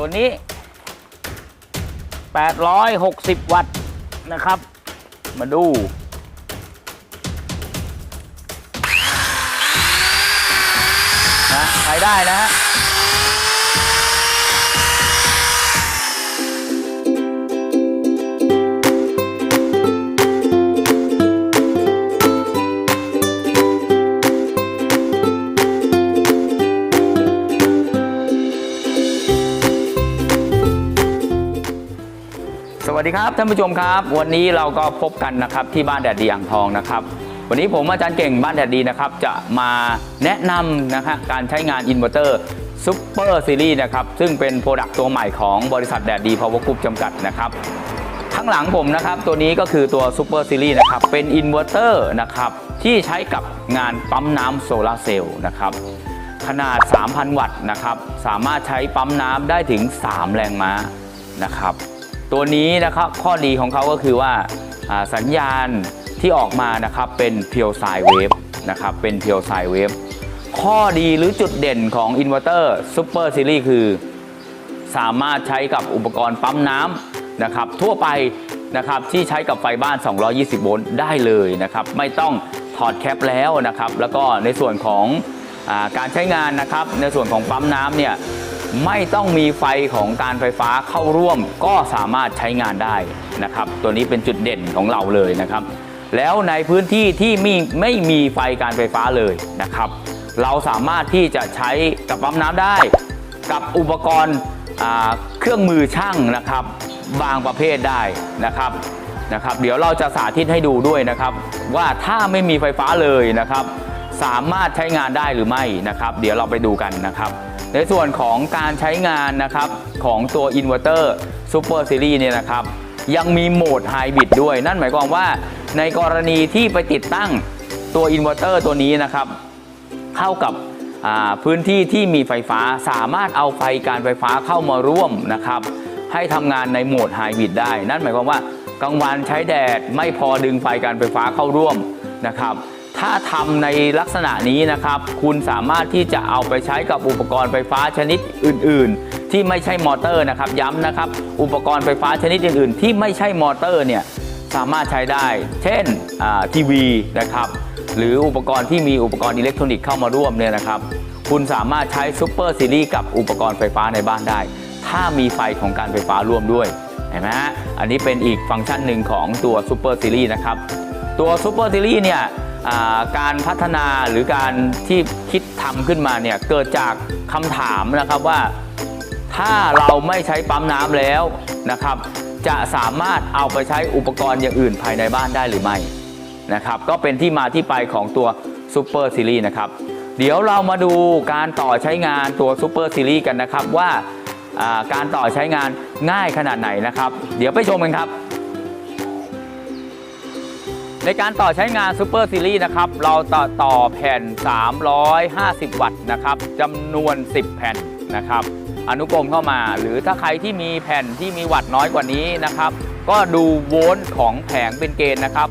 ตัวนี้ 860 วัตต์นะครับ มาดู นะใช้ได้นะฮะ สวัสดีครับท่านผู้ชมครับ วันนี้เราก็พบกันนะครับที่บ้านแดดดีอ่างทองนะครับ วันนี้ผมอาจารย์เก่งบ้านแดดดีนะครับจะมาแนะนำนะฮะการใช้งานอินเวอร์เตอร์ซูเปอร์ซีรีส์นะครับซึ่งเป็นโปรดักต์ตัวใหม่ของบริษัทแดดดีพาวเวอร์กรุ๊ปจำกัดนะครับข้างหลังผมนะครับตัวนี้ก็คือตัวซูเปอร์ซีรีส์นะครับเป็นอินเวอร์เตอร์นะครับที่ใช้กับงานปั๊มน้ำโซลาร์เซลล์นะครับขนาด 3,000 วัตต์นะครับสามารถใช้ปั๊มน้ำได้ถึง 3 แรงม้านะครับ ตัวนี้นะครับข้อดีของเขาก็คือว่าสัญญาณที่ออกมานะครับเป็นเพียวไซเวฟนะครับเป็นเพียวไซเวฟข้อดีหรือจุดเด่นของอินเวอร์เตอร์ซูเปอร์ซีรีส์คือ สามารถใช้กับอุปกรณ์ปั๊มน้ำนะครับทั่วไปนะครับที่ใช้กับไฟบ้าน 220 โวลต์ได้เลยนะครับไม่ต้องถอดแคปแล้วนะครับแล้วก็ในส่วนของอการใช้งานนะครับในส่วนของปั๊มน้ำเนี่ย ไม่ต้องมีไฟของการไฟฟ้าเข้าร่วมก็สามารถใช้งานได้นะครับ ตัวนี้เป็นจุดเด่นของเราเลยนะครับ แล้วในพื้นที่ที่มีไม่มีไฟการไฟฟ้าเลยนะครับ เราสามารถที่จะใช้กับปั๊มน้ำได้ กับอุปกรณ์เครื่องมือช่างนะครับ บางประเภทได้นะครับนะครับ เดี๋ยวเราจะสาธิตให้ดูด้วยนะครับ ว่าถ้าไม่มีไฟฟ้าเลยนะครับ สามารถใช้งานได้หรือไม่นะครับ เดี๋ยวเราไปดูกันนะครับ ในส่วนของการใช้งานนะครับของตัวอินเวอร์เตอร์ซูเปอร์ซีรีส์เนี่ยนะครับ ยังมีโหมดไฮบริดด้วย นั่นหมายความว่าในกรณีที่ไปติดตั้งตัวอินเวอร์เตอร์ตัวนี้นะครับ เข้ากับพื้นที่ที่มีไฟฟ้าสามารถเอาไฟการไฟฟ้าเข้ามาร่วมนะครับ ให้ทำงานในโหมดไฮบริดได้ นั่นหมายความว่ากลางวันใช้แดดไม่พอดึงไฟการไฟฟ้าเข้าร่วมนะครับ ถ้าทำในลักษณะนี้นะครับ คุณสามารถที่จะเอาไปใช้กับอุปกรณ์ไฟฟ้าชนิดอื่น ๆ ที่ไม่ใช่มอเตอร์นะครับ ย้ำนะครับ อุปกรณ์ไฟฟ้าชนิดอื่น ๆ ที่ไม่ใช่มอเตอร์เนี่ยสามารถใช้ได้ เช่นทีวีนะครับหรืออุปกรณ์ที่มีอุปกรณ์อิเล็กทรอนิกส์เข้ามาร่วมเนี่ยนะครับ คุณสามารถใช้ซูเปอร์ซีรีส์กับอุปกรณ์ไฟฟ้าในบ้านได้ ถ้ามีไฟของการไฟฟ้าร่วมด้วยเห็นไหมฮะอันนี้เป็นอีกฟังก์ชันหนึ่งของตัวซูเปอร์ซีรีส์นะครับ ตัวซูเปอร์ซีรีส์เนี่ย การพัฒนาหรือการที่คิดทำขึ้นมาเนี่ยเกิดจากคำถามนะครับว่า ถ้าเราไม่ใช้ปั๊มน้ำแล้วนะครับ จะสามารถเอาไปใช้อุปกรณ์อย่างอื่นภายในบ้านได้หรือไม่นะครับก็เป็นที่มาที่ไปของตัวซูเปอร์ซีรีส์นะครับเดี๋ยวเรามาดูการต่อใช้งานตัวซูเปอร์ซีรีส์กันนะครับว่าอ่าการต่อใช้งานง่ายขนาดไหนนะครับ เดี๋ยวไปชมกันครับ ในการต่อใช้งานซูเปอร์ซีรีส์นะครับ เราต่อต่อแผ่น 350 วัตต์นะครับจำนวน 10 แผ่นนะครับ อนุกรมเข้ามา หรือถ้าใครที่มีแผ่นที่มีวัตต์น้อยกว่านี้นะครับ ก็ดูโวลต์ของแผงเป็นเกณฑ์นะครับ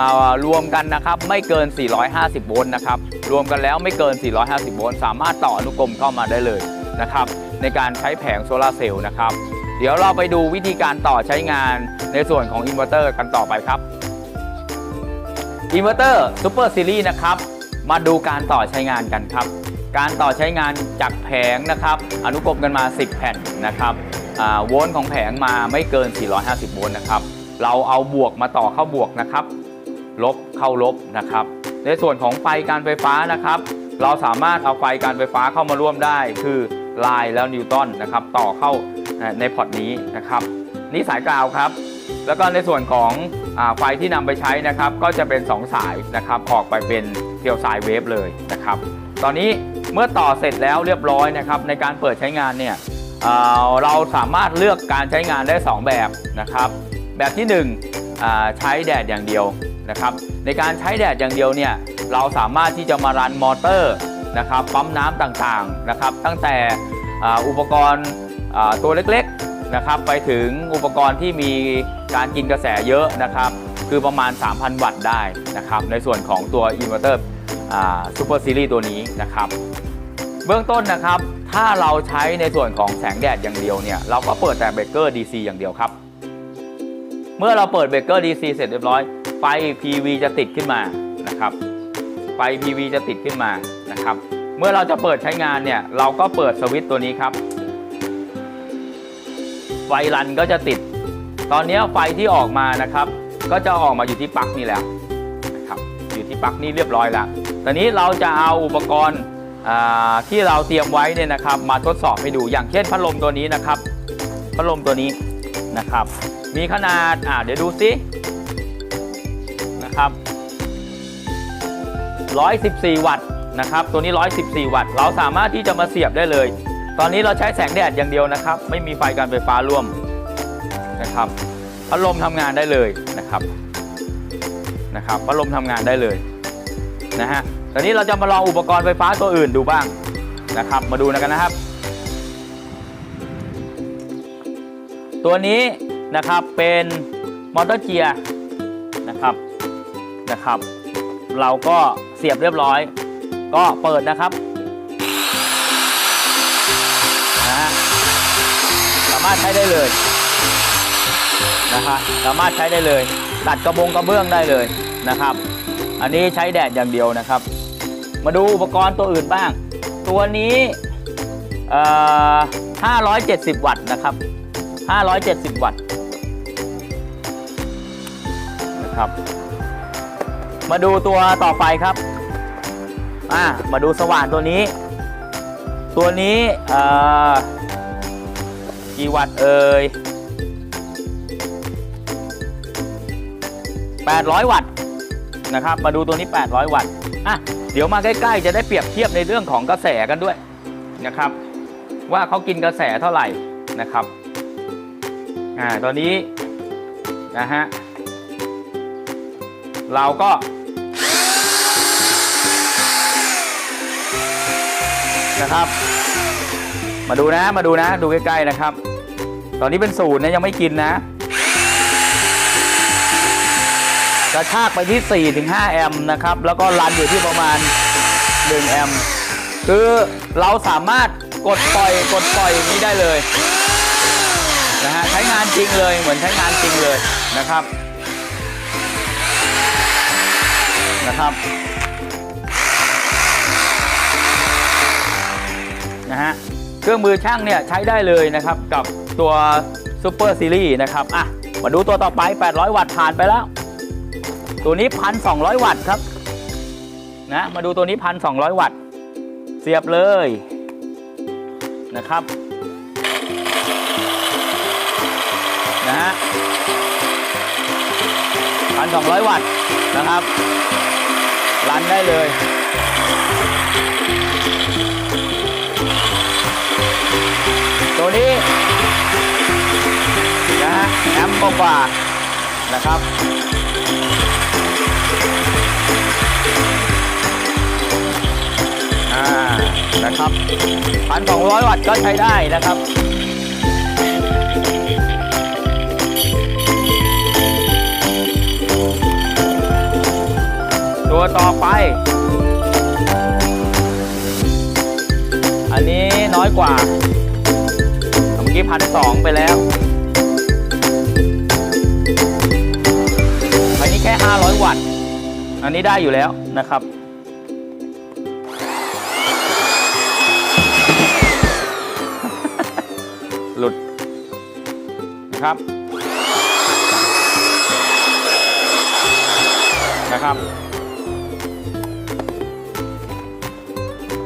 อ่ารวมกันนะครับไม่เกิน 450 โวลต์นะครับ รวมกันแล้วไม่เกิน 450 โวลต์สามารถต่ออนุกรมเข้ามาได้เลยนะครับ ในการใช้แผงโซลาร์เซลล์นะครับ เดี๋ยวเราไปดูวิธีการต่อใช้งานในส่วนของอินเวอร์เตอร์กันต่อไปครับ อินเวอร์เตอร์ซูเปอร์ซีรีส์นะครับ มาดูการต่อใช้งานกันครับ การต่อใช้งานจากแผงนะครับ อนุกรมกันมา 10 แผ่นนะครับโวลต์ของแผงมาไม่เกิน 450 โวลต์นะครับ เราเอาบวกมาต่อเข้าบวกนะครับ ลบเข้าลบนะครับ ในส่วนของไฟการไฟฟ้านะครับ เราสามารถเอาไฟการไฟฟ้าเข้ามาร่วมได้ คือไลน์แล้วนิวตันนะครับ ต่อเข้าในพอร์ตนี้นะครับ นี่สายกาวครับ แล้วก็ในส่วนของ ไฟที่นำไปใช้นะครับก็จะเป็น 2 สายนะครับออกไปเป็นเทียวสายเวฟเลยนะครับ ตอนนี้เมื่อต่อเสร็จแล้วเรียบร้อยนะครับในการเปิดใช้งานเนี่ยเราสามารถเลือกการใช้งานได้ 2 แบบนะครับ แบบที่1อ่าใช้แดดอย่างเดียวนะครับในการใช้แดดอย่างเดียวเนี่ยเราสามารถที่จะมารันมอเตอร์นะครับปั๊มน้ำต่างๆนะครับ ตั้งแต่อุปกรณ์ตัวเล็กๆนะครับไปถึงอุปกรณ์ที่มี การกินกระแสเยอะนะครับ คือประมาณ 3,000 วัตต์ได้นะครับ ในส่วนของตัวอินเวอร์เตอร์ซูเปอร์ซีรีส์ตัวนี้นะครับ เบื้องต้นนะครับ ถ้าเราใช้ในส่วนของแสงแดดอย่างเดียวเนี่ย เราก็เปิดแต่เบรกเกอร์ DC อย่างเดียวครับ เมื่อเราเปิดเบรกเกอร์ DC เสร็จเรียบร้อย ไฟ PV จะติดขึ้นมานะครับ ไฟ PV จะติดขึ้นมานะครับ เมื่อเราจะเปิดใช้งานเนี่ย เราก็เปิดสวิตช์ตัวนี้ครับ ไฟรันก็จะติด ตอนนี้ไฟที่ออกมานะครับ ก็จะออกมาอยู่ที่ปลั๊กนี่แล้วนะครับอยู่ที่ปลั๊กนี่เรียบร้อยแล้วตอนนี้เราจะเอาอุปกรณ์ที่เราเตรียมไว้เนี่ยนะครับ มาทดสอบให้ดูอย่างเช่นพัดลมตัวนี้นะครับ พัดลมตัวนี้นะครับ มีขนาดอ่าเดี๋ยวดูซินะครับ114 วัตต์นะครับ ตัวนี้ 114 วัตต์ เราสามารถที่จะมาเสียบได้เลย ตอนนี้เราใช้แสงแดดอย่างเดียวนะครับ ไม่มีไฟการไฟฟ้าร่วม นะครับพัดลมทำงานได้เลยนะครับนะครับพัดลมทำงานได้เลยนะฮะตอนนี้เราจะมาลองอุปกรณ์ไฟฟ้าตัวอื่นดูบ้างนะครับ มาดูนะกันนะครับ ตัวนี้นะครับเป็นมอเตอร์เกียร์นะครับนะครับ เราก็เสียบเรียบร้อย ก็เปิดนะครับนะฮะสามารถใช้ได้เลย นะฮะสามารถใช้ได้เลย ตัดกระบงกระเบื้องได้เลยนะครับ อันนี้ใช้แดดอย่างเดียวนะครับ มาดูอุปกรณ์ตัวอื่นบ้าง ตัวนี้570 วัตต์นะครับ 570 วัตต์นะครับ มาดูตัวต่อไปครับอ่ามาดูสว่านตัวนี้ ตัวนี้กี่วัตต์เอ่ย 800 วัตต์นะครับ มาดูตัวนี้ 800 วัตต์อะเดี๋ยวมาใกล้ๆ จะได้เปรียบเทียบในเรื่องของกระแสกันด้วยนะครับ ว่าเขากินกระแสเท่าไหร่นะครับอ่าตอนนี้นะฮะเราก็นะครับ มาดูนะมาดูนะดูใกล้ๆนะครับ ตอนนี้เป็นศูนย์นะยังไม่กินนะ กระชากไปที่ 4-5 แอมป์นะครับ แล้วก็รันอยู่ที่ประมาณ 1 แอมป์คือเราสามารถกดปล่อยกดปล่อยอย่างนี้ได้เลยนะฮะใช้งานจริงเลยเหมือนใช้งานจริงเลยนะครับนะครับนะฮะเครื่องมือช่างเนี่ยใช้ได้เลยนะครับกับตัวซูเปอร์ซีรีส์นะครับอะมาดูตัวต่อไป 800 วัตต์ผ่านไปแล้ว ตัวนี้1,200วัตต์ครับนะมาดูตัวนี้1,200วัตต์ เสียบเลยนะครับนะฮะ1,200วัตต์นะครับรันได้เลยตัวนี้นะฮะแอมป์กว่า นะครับ อ่า นะครับพันสองร้อยวัตต์ก็ใช้ได้นะครับตัวต่อไป อันนี้น้อยกว่าเมื่อกี้พันสองไปแล้ว อันนี้ได้อยู่แล้วนะครับ หลุดนะครับ นะครับ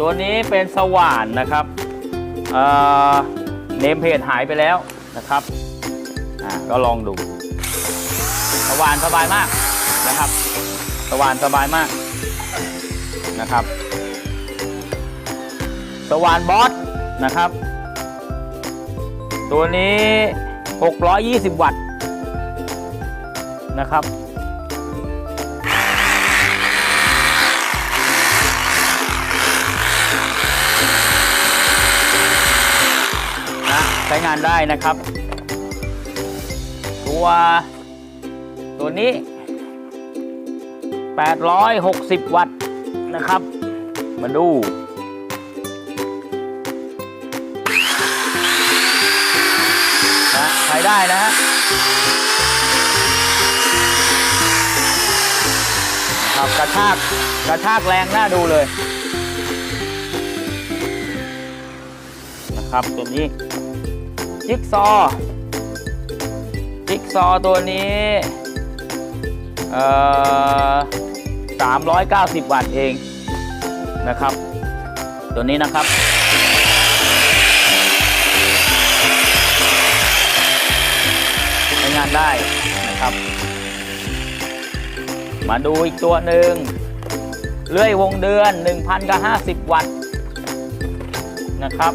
ตัวนี้เป็นสว่านนะครับเอ่อเนมเพจหายไปแล้วนะครับอ่าก็ลองดูสว่านสบายมากนะครับ สว่านสบายมากนะครับ สว่านบอสนะครับ ตัวนี้ 620 วัตต์นะครับนะใช้งานได้นะครับ ตัวตัวนี้ 860 วัตต์นะครับ มาดูนะใช้ได้นะฮะครับกระชากกระชากแรงน่าดูเลยนะครับตัวนี้จิ๊กซอจิ๊กซอตัวนี้เอ่อ 390 วัตต์เองนะครับ ตัวนี้นะครับ ใช้งานได้นะครับ มาดูอีกตัวหนึ่งเลื่อยวงเดือน 1,050 วัตต์นะครับ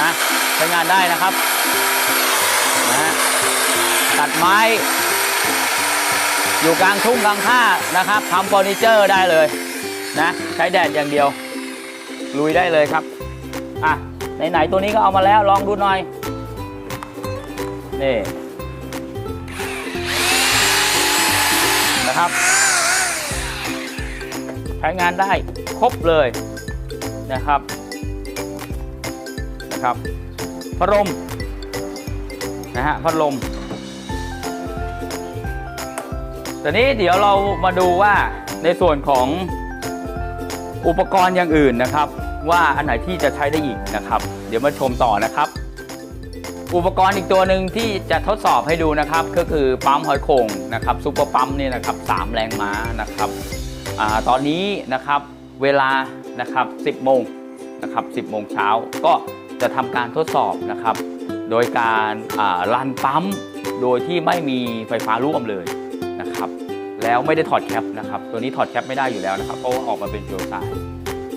นะใช้งานได้นะครับ ตัดไม้ อยู่กลางทุ่งกลางท่านะครับทำเฟอร์นิเจอร์ได้เลยนะใช้แดดอย่างเดียว ลุยได้เลยครับอะไหนๆตัวนี้ก็เอามาแล้วลองดูหน่อยนี่นะครับ ใช้งานได้ครบเลยนะครับนะครับพัดลมนะฮะพัดลม แต่นี้เดี๋ยวเรามาดูว่าในส่วนของอุปกรณ์อย่างอื่นนะครับ ว่าอันไหนที่จะใช้ได้อีกนะครับ เดี๋ยวมาชมต่อนะครับ อุปกรณ์อีกตัวหนึ่งที่จะทดสอบให้ดูนะครับ ก็คือปั๊มหอยโข่งนะครับซุปเปอร์ปั๊มนี่นะครับสามแรงม้านะครับอตอนนี้นะครับเวลานะครับ 10 โมงนะครับ 10 โมงเช้าก็จะทำการทดสอบนะครับ โดยการอ่ารันปั๊มโดยที่ไม่มีไฟฟ้าร่วมเลย แล้วไม่ได้ถอดแคปนะครับตัวนี้ถอดแคปไม่ได้อยู่แล้วนะครับเพราะว่าออกมาเป็นเกลียวสาย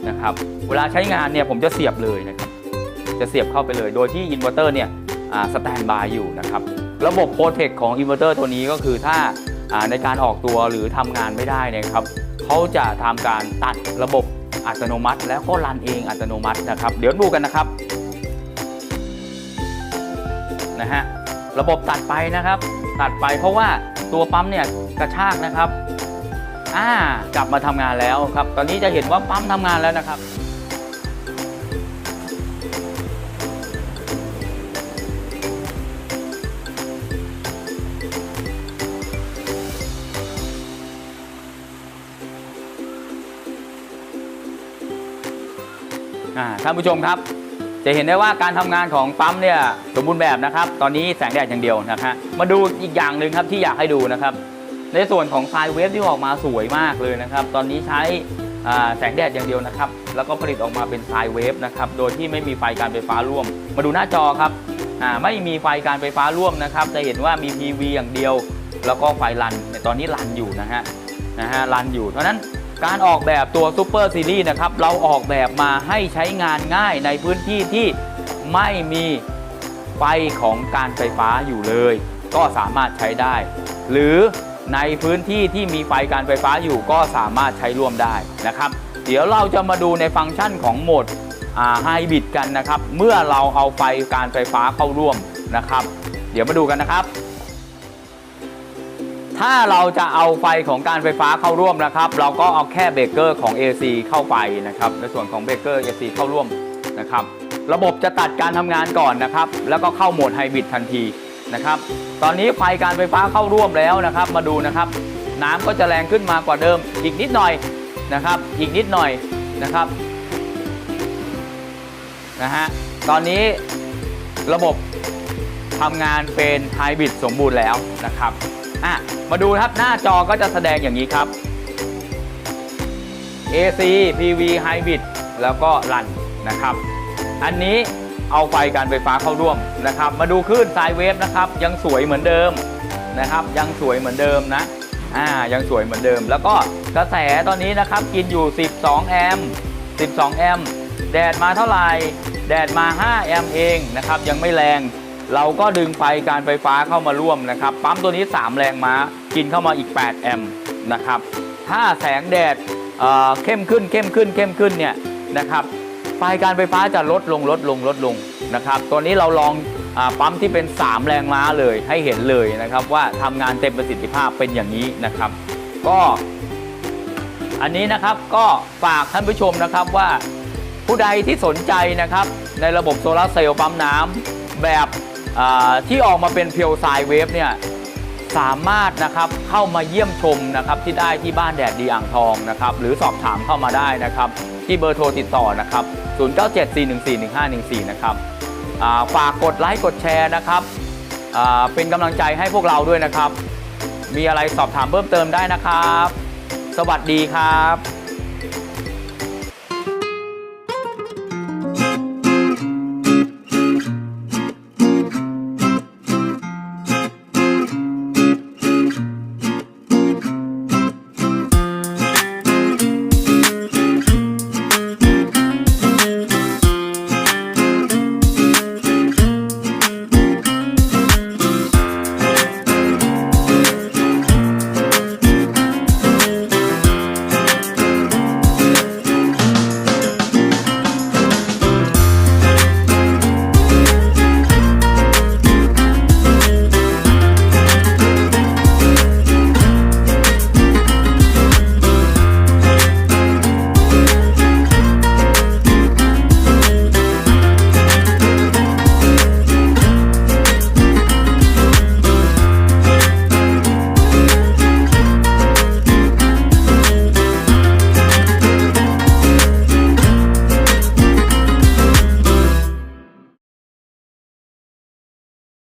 นะครับเวลาใช้งานเนี่ยผมจะเสียบเลยนะครับจะเสียบเข้าไปเลย โดยที่อินเวอร์เตอร์เนี่ยสแตนบายอยู่นะครับระบบโปรเทคของอินเวอร์เตอร์ตัวนี้ก็คือถ้าในการออกตัวหรือทำงานไม่ได้นยครับเขาจะทำการตัดระบบอัตโนมัติ แล้วก็รันเองอัตโนมัตินะครับ เดี๋ยวดูกันนะครับนะฮะระบบตัดไปนะครับ ตัดไปเพราะว่า ตัวปั๊มเนี่ยกระชากนะครับอ่ากลับมาทำงานแล้วครับ ตอนนี้จะเห็นว่าปั๊มทำงานแล้วนะครับอ่าท่านผู้ชมครับ จะเห็นได้ว่าการทำงานของปั๊มเนี่ยสมบูรณ์แบบนะครับ ตอนนี้แสงแดดอย่างเดียวนะฮะมาดูอีกอย่างหนึ่งครับที่อยากให้ดูนะครับ ในส่วนของไฟเวฟที่ออกมาสวยมากเลยนะครับ ตอนนี้ใช้แสงแดดอย่างเดียวนะครับ แล้วก็ผลิตออกมาเป็นไฟเวฟนะครับ โดยที่ไม่มีไฟการไฟฟ้าร่วม มาดูหน้าจอครับไม่มีไฟการไฟฟ้าร่วมนะครับ จะเห็นว่ามี PV อย่างเดียว แล้วก็ไฟรันในตอนนี้รันอยู่นะฮะนะฮะรันอยู่เพราะนั้น การออกแบบตัวซูเปอร์ซีรีส์นะครับเราออกแบบมาให้ใช้งานง่ายในพื้นที่ที่ไม่มีไฟของการไฟฟ้าอยู่เลย ก็สามารถใช้ได้ หรือในพื้นที่ที่มีไฟการไฟฟ้าอยู่ก็สามารถใช้ร่วมได้นะครับ เดี๋ยวเราจะมาดูในฟังก์ชันของโหมดไฮบริดกันนะครับ เมื่อเราเอาไฟการไฟฟ้าเข้าร่วมนะครับ เดี๋ยวมาดูกันนะครับ ถ้าเราจะเอาไฟของการไฟฟ้าเข้าร่วมนะครับ เราก็เอาแค่เบรกเกอร์ของ AC เข้าไปนะครับในส่วนของเบรกเกอร์ AC เข้าร่วมนะครับ ระบบจะตัดการทำงานก่อนนะครับ แล้วก็เข้าโหมดไฮบริดทันทีนะครับ ตอนนี้ไฟการไฟฟ้าเข้าร่วมแล้วนะครับ มาดูนะครับ น้ำก็จะแรงขึ้นมากว่าเดิม อีกนิดหน่อยนะครับ อีกนิดหน่อยนะครับนะฮะตอนนี้ระบบทำงานเป็นไฮบริดสมบูรณ์แล้วนะครับ อะมาดูครับหน้าจอก็จะแสดงอย่างนี้ครับ AC PV Hybrid แล้วก็รันนะครับ อันนี้เอาไฟการไฟฟ้าเข้าร่วมนะครับ มาดูคลื่นไซเวฟนะครับ ยังสวยเหมือนเดิมนะครับ ยังสวยเหมือนเดิมนะอ่ายังสวยเหมือนเดิม แล้วก็กระแสตอนนี้นะครับกินอยู่ 12 แอมป์12 แอมป์แดดมาเท่าไหร่แดดมา 5 แอมป์เองนะครับ ยังไม่แรง เราก็ดึงไฟการไฟฟ้าเข้ามาร่วมนะครับปั๊มตัวนี้ 3 แรงม้ากินเข้ามาอีก 8 แอมป์นะครับถ้าแสงแดดเเข้มขึ้นเข้มขึ้นเข้มขึ้นเนี่ยนะครับไฟการไฟฟ้าจะลดลงลดลงลดลงนะครับตัวนี้เราลองอปั๊มที่เป็น 3 แรงม้าเลยให้เห็นเลยนะครับว่าทำงานเต็มประสิทธิภาพเป็นอย่างนี้นะครับ ก็อันนี้นะครับก็ฝากท่านผู้ชมนะครับว่าผู้ใดที่สนใจนะครับในระบบโซลาเซลล์ปั๊มน้ำแบบ ที่ออกมาเป็นเพียวไซเวฟเนี่ยสามารถนะครับเข้ามาเยี่ยมชมนะครับที่ได้ที่บ้านแดดดีอ่างทองนะครับหรือสอบถามเข้ามาได้นะครับ ที่เบอร์โทรติดต่อนะครับ 0974141514 นะครับฝากกดไลค์กดแชร์นะครับเป็นกำลังใจให้พวกเราด้วยนะครับ มีอะไรสอบถามเพิ่มเติมได้นะครับ สวัสดีครับ